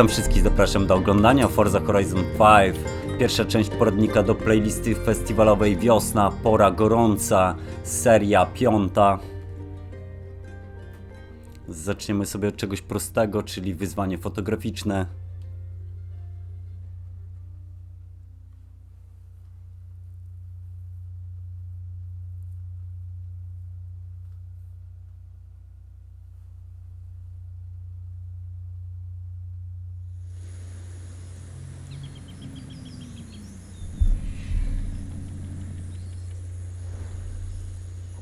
Witam wszystkich, zapraszam do oglądania Forza Horizon 5. Pierwsza część poradnika do playlisty festiwalowej Wiosna, Pora Gorąca, seria piąta. Zaczniemy sobie od czegoś prostego, czyli wyzwanie fotograficzne.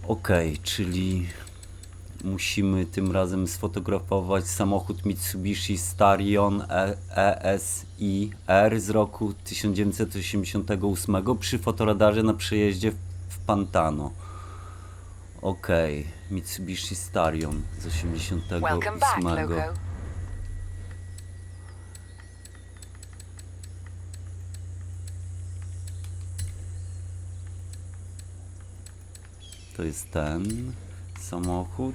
Okej, czyli musimy tym razem sfotografować samochód Mitsubishi Starion E- ESI R z roku 1988 przy fotoradarze na przejeździe w, Pantano. Okej, Mitsubishi Starion z 88. To jest ten samochód.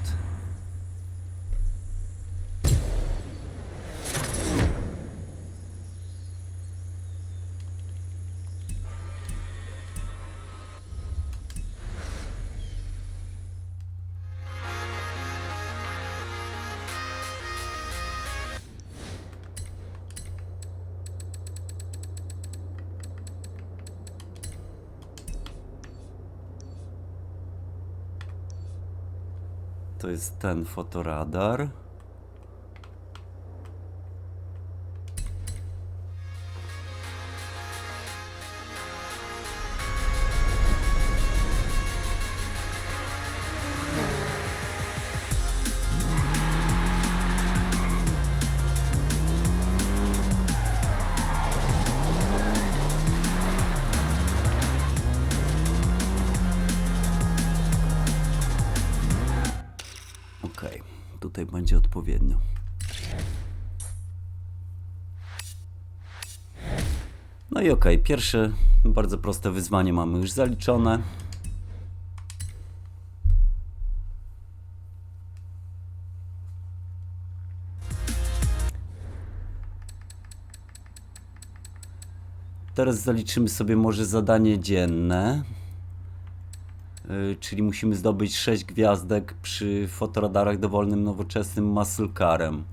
To jest ten fotoradar. I okej, pierwsze bardzo proste wyzwanie mamy już zaliczone. Teraz zaliczymy sobie może zadanie dzienne. Y, czyli musimy zdobyć 6 gwiazdek przy fotoradarach dowolnym nowoczesnym muscle carem.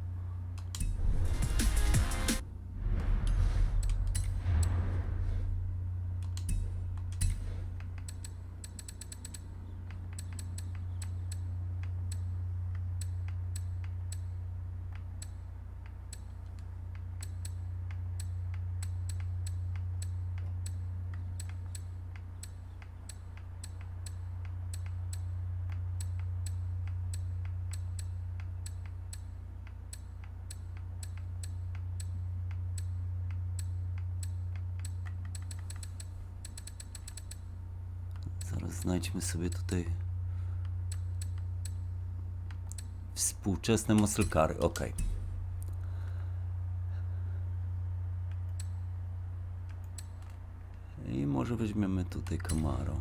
Zaraz znajdźmy sobie tutaj współczesne muscle cary. Ok. I może weźmiemy tutaj Camaro.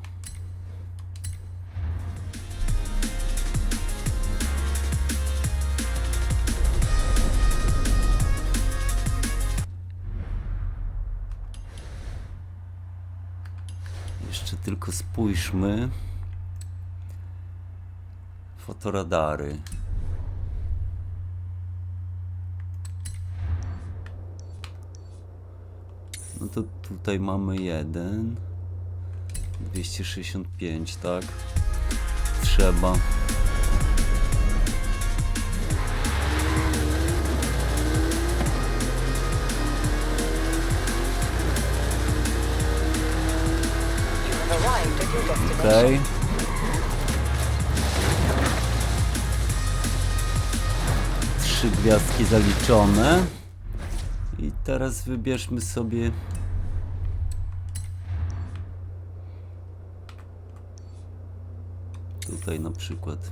Spójrzmy. Fotoradary. No to tutaj mamy jeden. 265, tak? Trzeba. Okej. Trzy gwiazdki zaliczone. I teraz wybierzmy sobie. Tutaj na przykład.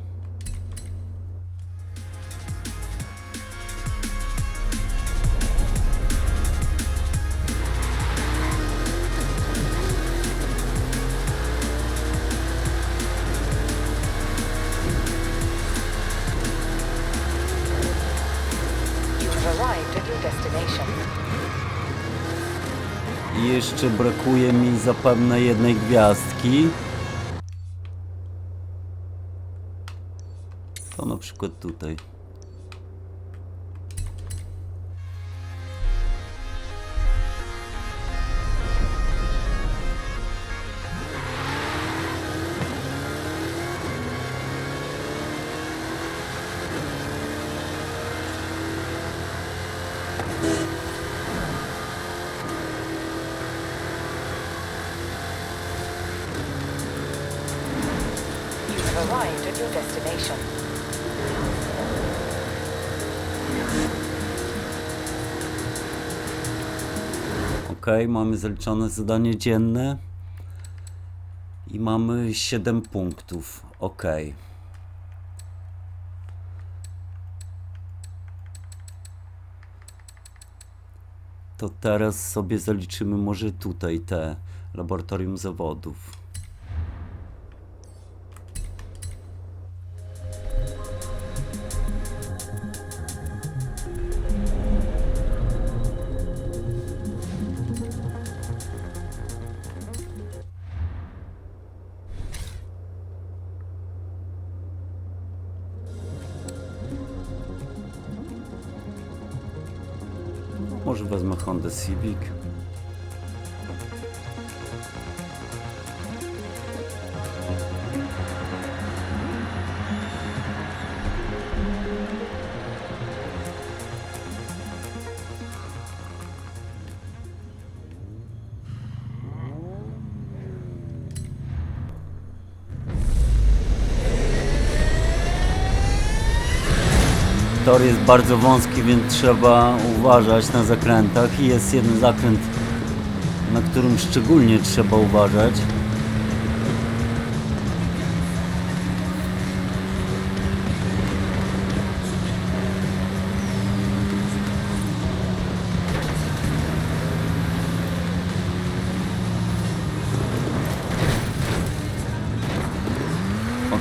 Jeszcze brakuje mi zapewne jednej gwiazdki. To na przykład tutaj. Mamy zaliczone zadanie dzienne. I mamy 7 punktów. Ok. To teraz sobie zaliczymy może tutaj te laboratorium zawodów. Tor jest bardzo wąski, więc trzeba uważać na zakrętach i jest jeden zakręt, na którym szczególnie trzeba uważać.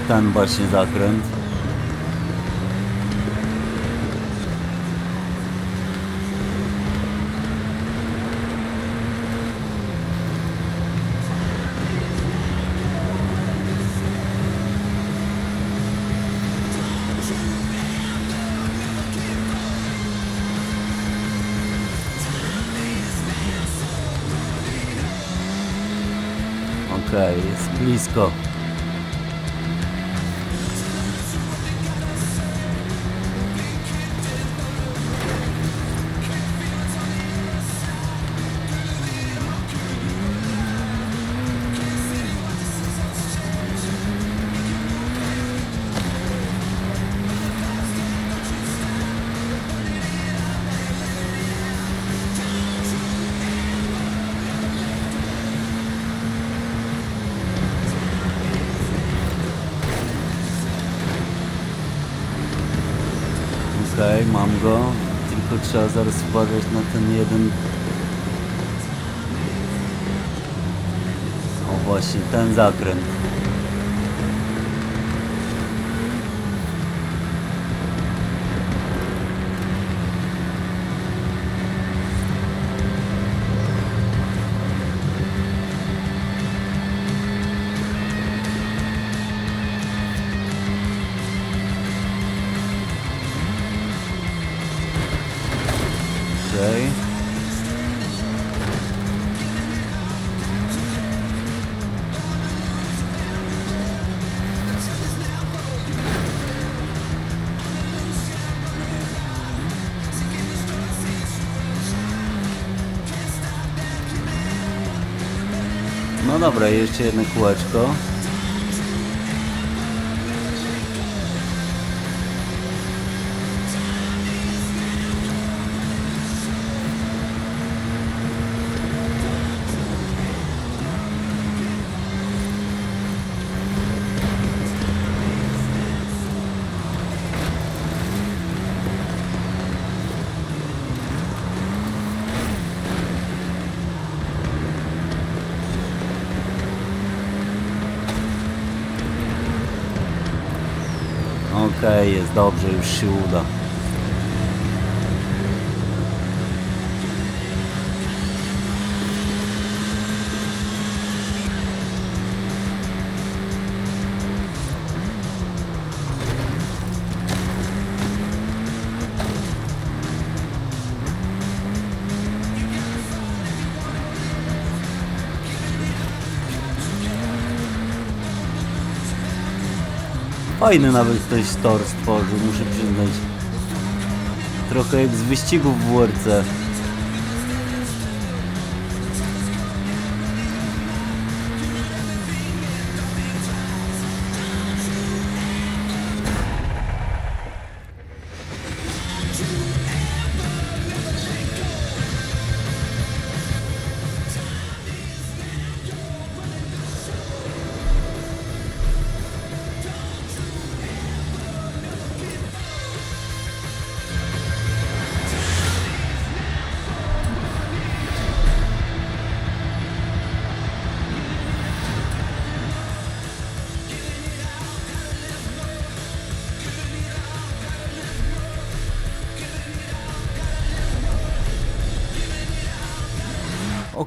Ten właśnie zakręt. Blisko. Trzeba zaraz uważać na ten jeden. O właśnie, ten zakręt. Dobra, jeszcze jedno kółeczko. Okej, jest dobrze, już się uda. Fajny nawet ktoś tor stworzył, muszę przyznać. Trochę jak z wyścigów w WRC.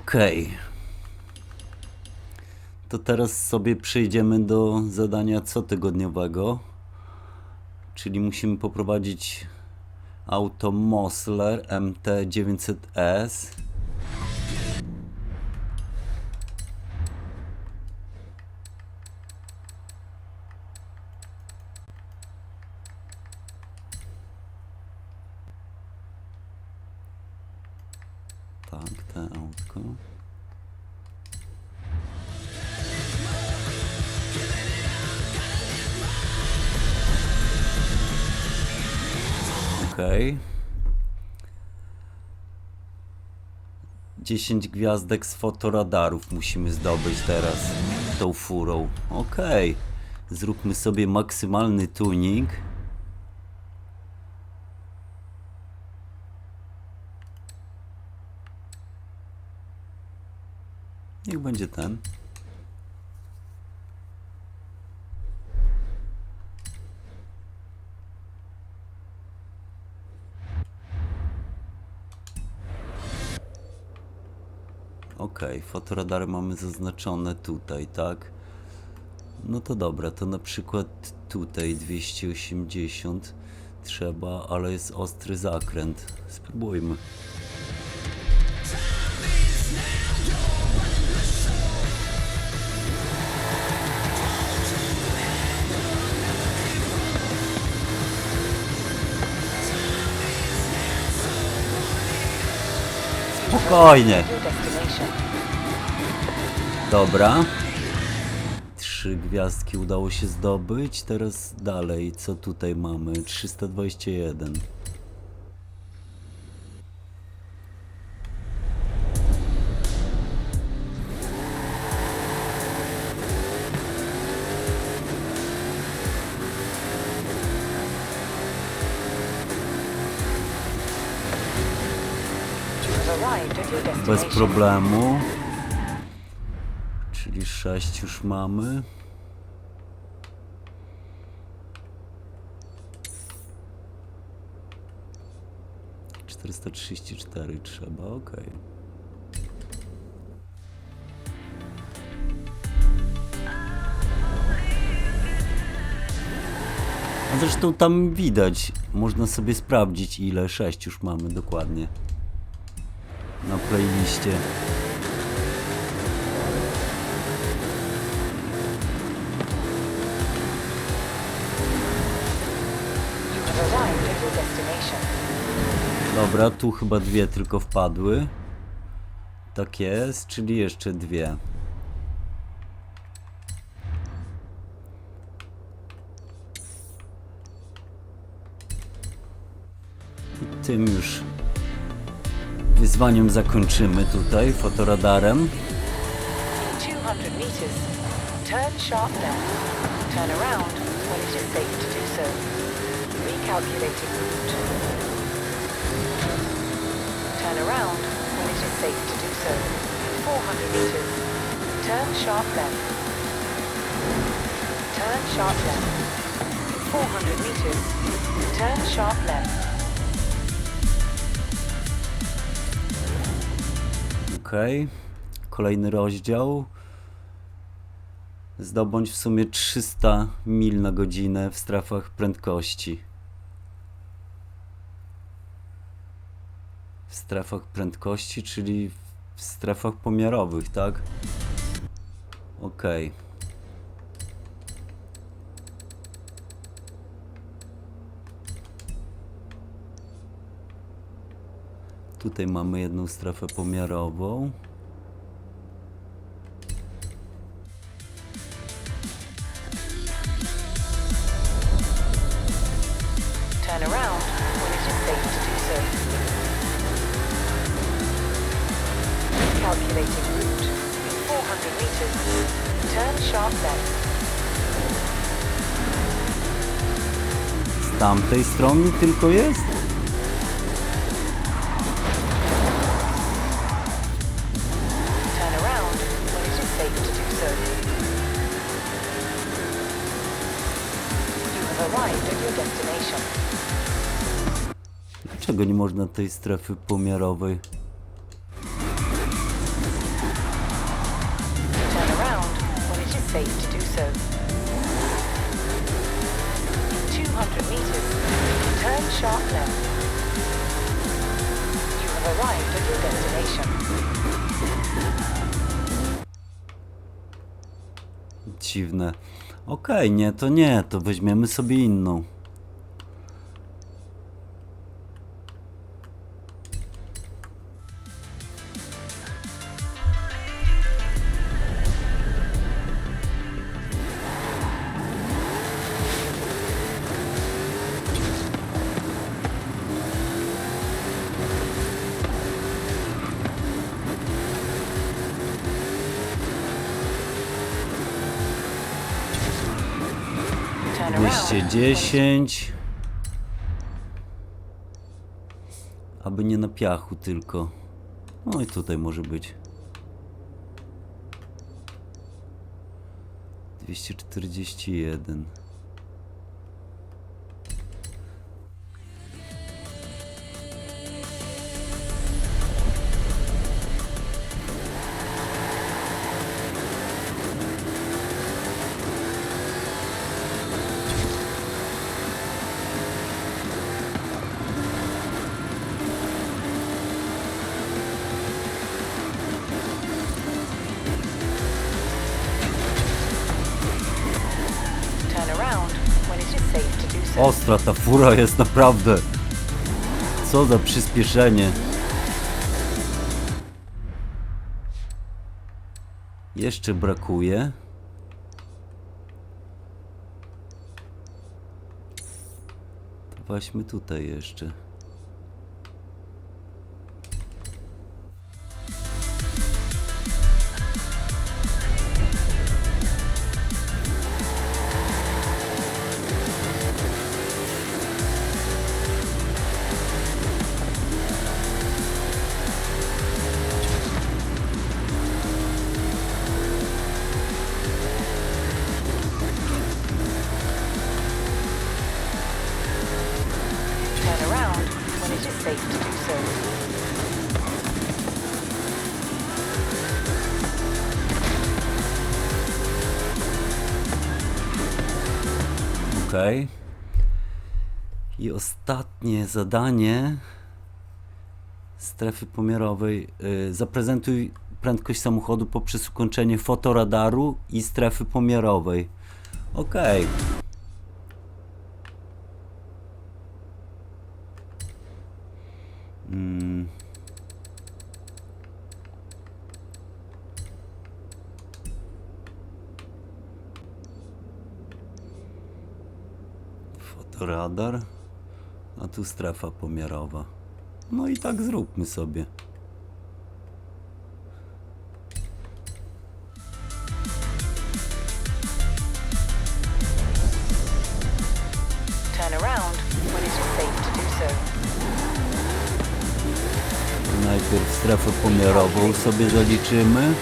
Okej. To teraz sobie przejdziemy do zadania cotygodniowego. Czyli musimy poprowadzić auto Mosler MT900S. Tak, te autko. Okej. 10 gwiazdek z fotoradarów musimy zdobyć teraz tą furą. Okej. Zróbmy sobie maksymalny tuning. Niech będzie ten. Ok, fotoradary mamy zaznaczone tutaj, tak? No to dobra, to na przykład tutaj 280 trzeba, ale jest ostry zakręt. Spróbujmy. Spokojnie. Dobra. Trzy gwiazdki udało się zdobyć. Teraz dalej, co tutaj mamy? 321. Bez problemu. Czyli 6 już mamy. Czterysta trzydzieści cztery trzeba, okej. A zresztą tam widać, można sobie sprawdzić ile 6 już mamy dokładnie na playliście. Dobra, tu chyba dwie tylko wpadły. Tak jest, czyli jeszcze dwie. I tym już wyzwaniem zakończymy tutaj fotoradarem. In 200 meters, turn sharp left. Turn around when it is Okej. Kolejny rozdział. Zdobądź w sumie 300 mil na godzinę w strefach prędkości. W strefach prędkości, czyli w strefach pomiarowych, tak? Okej. Tutaj mamy jedną strefę pomiarową. Turn around when it is safe to do so. Calculating route. In 400 meters, turn sharp left. Z tamtej strony tylko jest? Have arrived at your destination. Dlaczego nie można tej strefy pomiarowej? Turn around when it is safe to do so. In 200 meters, turn sharp left. You have arrived at your destination. Dziwne. Okej, nie, to nie, to weźmiemy sobie inną. 210. Aby nie na piachu tylko. No i tutaj może być. 241. Ostra ta fura jest naprawdę. Co za przyspieszenie. Jeszcze brakuje. To weźmy tutaj jeszcze. Okej. I ostatnie zadanie strefy pomiarowej. Y, zaprezentuj prędkość samochodu poprzez ukończenie fotoradaru i strefy pomiarowej. Okej. Mm. Fotoradar, a tu strefa pomiarowa. No i tak zróbmy sobie. Najpierw strefę pomiarową sobie zaliczymy.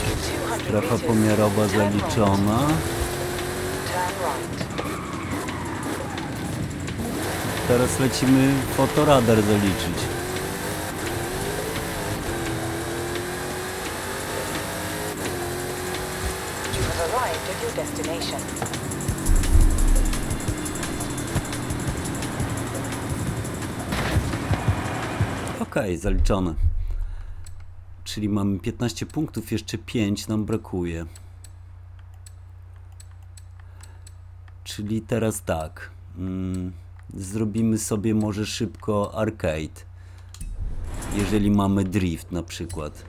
In 200 Strefa meters, pomiarowa zaliczona. Teraz lecimy fotoradar zaliczyć. Okej, zaliczone. Czyli mamy 15 punktów, jeszcze 5 nam brakuje. Czyli teraz tak. Mm, zrobimy sobie może szybko arcade. Jeżeli mamy drift na przykład.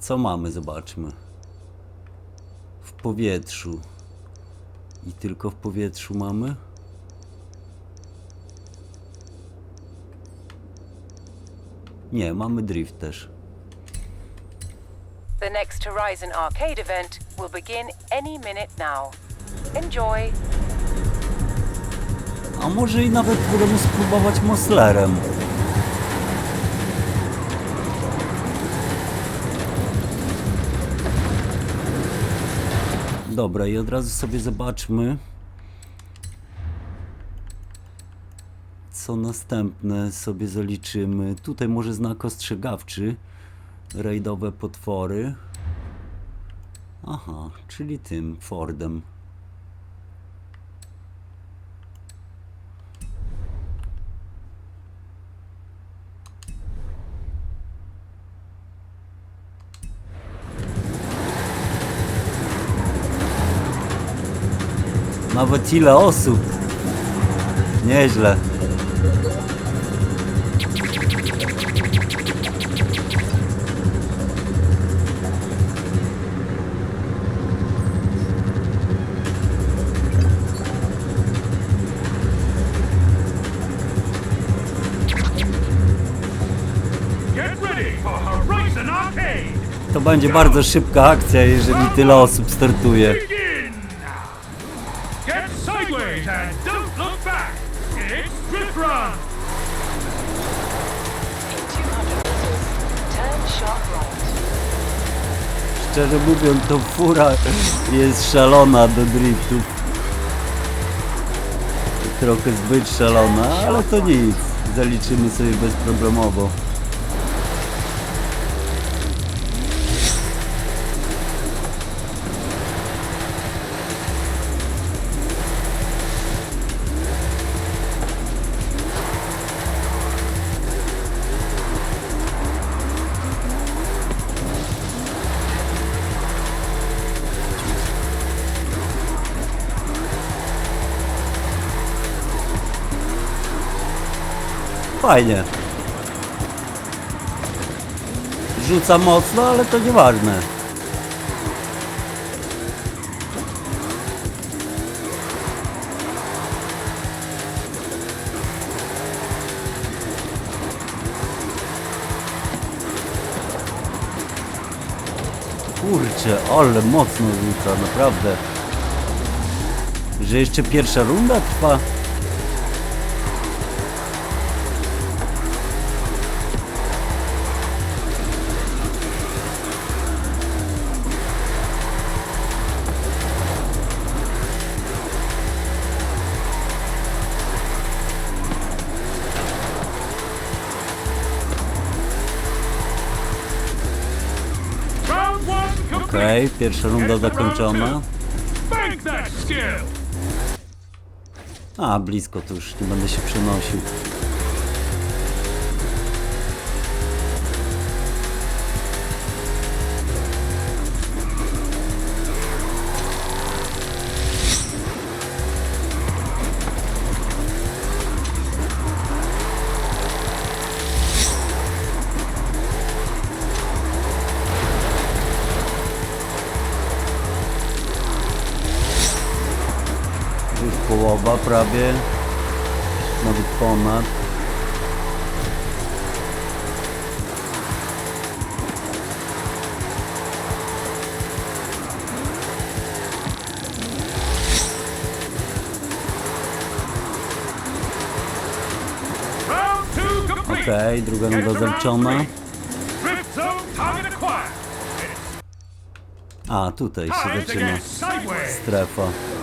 Co mamy? Zobaczmy. W powietrzu. I tylko w powietrzu mamy? Nie, mamy drift też. The next Horizon Arcade event will begin any minute now. Enjoy! A może i nawet możemy spróbować Moslerem. Dobra, i od razu sobie zobaczmy, co następne sobie zaliczymy. Tutaj może znak ostrzegawczy, rajdowe potwory. Aha, czyli tym Fordem. Nawet ile osób. Nieźle. Będzie bardzo szybka akcja, jeżeli tyle osób startuje. Begin! Get sideways and don't look back! It's Drift Run! In 200 meters, turn sharp right. Szczerze mówiąc, to fura jest szalona do driftów. Trochę zbyt szalona, ale to nic. Zaliczymy sobie bezproblemowo. Fajnie. Rzuca mocno, ale to nieważne. Kurczę, ale mocno rzuca, naprawdę. Że jeszcze pierwsza runda trwa. Pierwsza runda zakończona. A, blisko to już nie będę się przenosił. Prawie. Nawet ponad. Okej, druga runda to round zaliczona. A, tutaj się zaczyna strefa.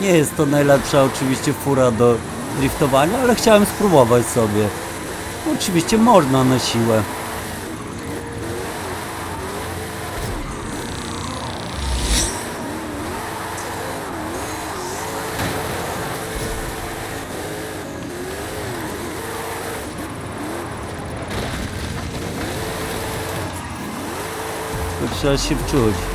Nie jest to najlepsza oczywiście fura do driftowania, ale chciałem spróbować sobie. Oczywiście można na siłę. Trzeba się wczuć.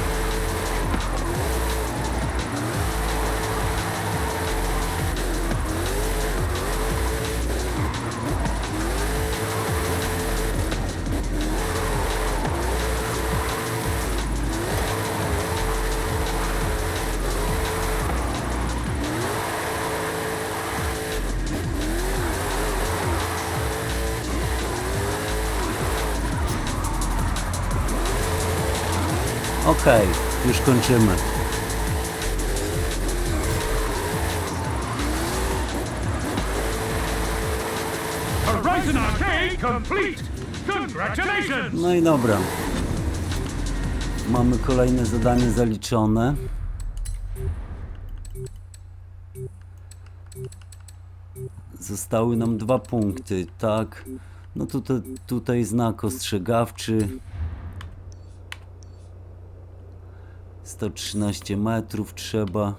Okej, już kończymy. Horizon Arcade complete! Congratulations! No i dobra. Mamy kolejne zadanie zaliczone. Zostały nam dwa punkty, tak. No tutaj, tutaj znak ostrzegawczy. 113 metrów trzeba.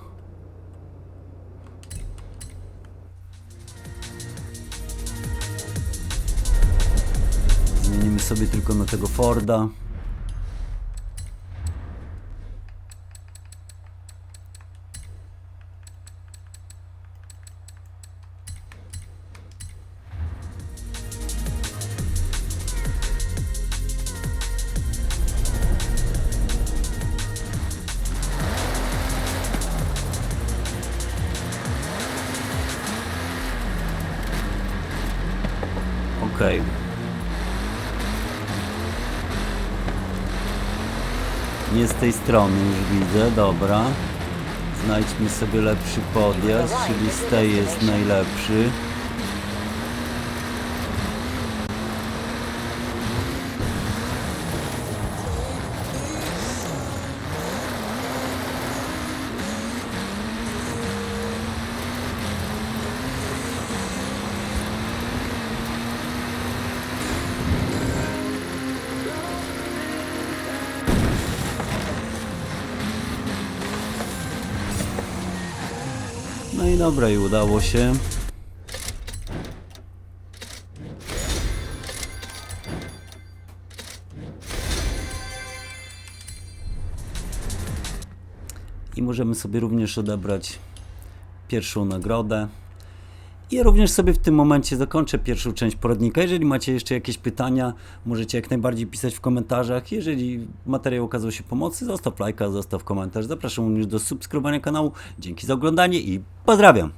Zmienimy sobie tylko na tego Forda. Strony już widzę, dobra. Znajdźmy sobie lepszy podjazd, czyli z tej jest najlepszy. Dobra, i udało się. I możemy sobie również odebrać pierwszą nagrodę. I również sobie w tym momencie zakończę pierwszą część poradnika. Jeżeli macie jeszcze jakieś pytania, możecie jak najbardziej pisać w komentarzach. Jeżeli materiał okazał się pomocy, zostaw lajka, zostaw komentarz. Zapraszam również do subskrybowania kanału. Dzięki za oglądanie i pozdrawiam!